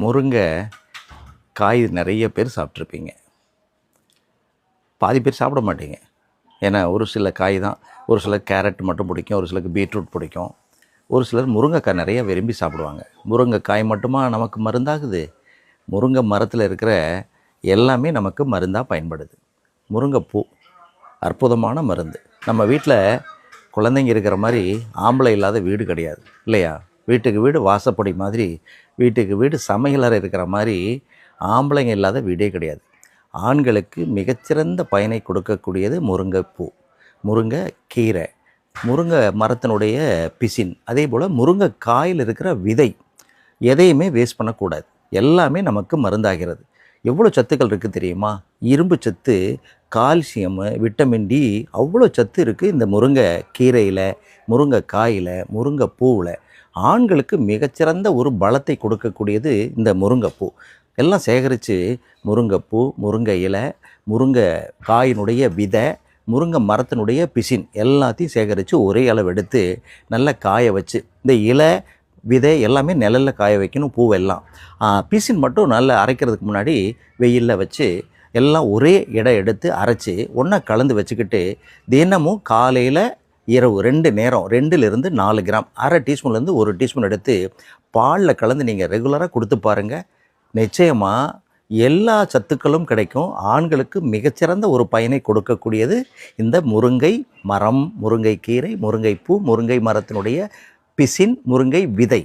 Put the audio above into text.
முருங்கை காய் நிறைய பேர் சாப்பிட்ருப்பீங்க. பாதி பேர் சாப்பிட மாட்டீங்க. ஏன்னா ஒரு சில காய் தான் ஒரு சிலர் கேரட் மட்டும் பிடிக்கும் ஒரு சிலருக்கு பீட்ரூட் பிடிக்கும். ஒரு சிலர் முருங்கைக்காய் நிறைய விரும்பி சாப்பிடுவாங்க. முருங்கைக்காய் மட்டுமா நமக்கு மருந்தாகுது? முருங்கை மரத்தில் இருக்கிற எல்லாமே நமக்கு மருந்தாக பயன்படுது. முருங்கைப்பூ அற்புதமான மருந்து. நம்ம வீட்டில் குழந்தைங்க இருக்கிற மாதிரி ஆம்பளை இல்லாத வீடு கிடையாது. இல்லையா? வீட்டுக்கு வீடு வாசப்படி மாதிரி வீட்டுக்கு வீடு சமையலறை இருக்கிற மாதிரி ஆம்பளைங்க இல்லாத வீடே கிடையாது. ஆண்களுக்கு மிகச்சிறந்த பயனை கொடுக்கக்கூடியது முருங்கைப்பூ முருங்கை கீரை முருங்கை மரத்தினுடைய பிசின் அதே போல் முருங்கை காயில் இருக்கிற விதை எதையுமே வேஸ்ட் பண்ணக்கூடாது. எல்லாமே நமக்கு மருந்தாகிறது. எவ்வளோ சத்துக்கள் இருக்குது தெரியுமா? இரும்பு சத்து கால்சியமு விட்டமின் டி அவ்வளோ சத்து இருக்குது இந்த முருங்கை கீரையில் முருங்கை காயில் முருங்கை பூவில். ஆண்களுக்கு மிகச்சிறந்த ஒரு பலத்தை கொடுக்கக்கூடியது இந்த முருங்கைப்பூ. எல்லாம் சேகரித்து முருங்கைப்பூ முருங்கை இலை முருங்கை காயினுடைய விதை முருங்கை மரத்தினுடைய பிசின் எல்லாத்தையும் சேகரித்து ஒரே அளவு எடுத்து நல்லா காய வச்சு இந்த இலை விதை எல்லாமே நிழலில் காய வைக்கணும் பூவெல்லாம். பிசின் மட்டும் நல்லா அரைக்கிறதுக்கு முன்னாடி வெயிலில் வச்சு எல்லாம் ஒரே இடம் எடுத்து அரைச்சி ஒன்றா கலந்து வச்சுக்கிட்டு தினமும் காலையில் இரவு ரெண்டு நேரம் ரெண்டுலேருந்து நாலு கிராம் அரை டீஸ்பூன்லேருந்து ஒரு டீஸ்பூன் எடுத்து பாலில் கலந்து நீங்கள் ரெகுலராக கொடுத்து பாருங்கள் நிச்சயமாக எல்லா சத்துக்களும் கிடைக்கும். ஆண்களுக்கு மிகச்சிறந்த ஒரு பயனை கொடுக்கக்கூடியது இந்த முருங்கை மரம் முருங்கை கீரை முருங்கை பூ முருங்கை மரத்தினுடைய பிசின் முருங்கை விதை.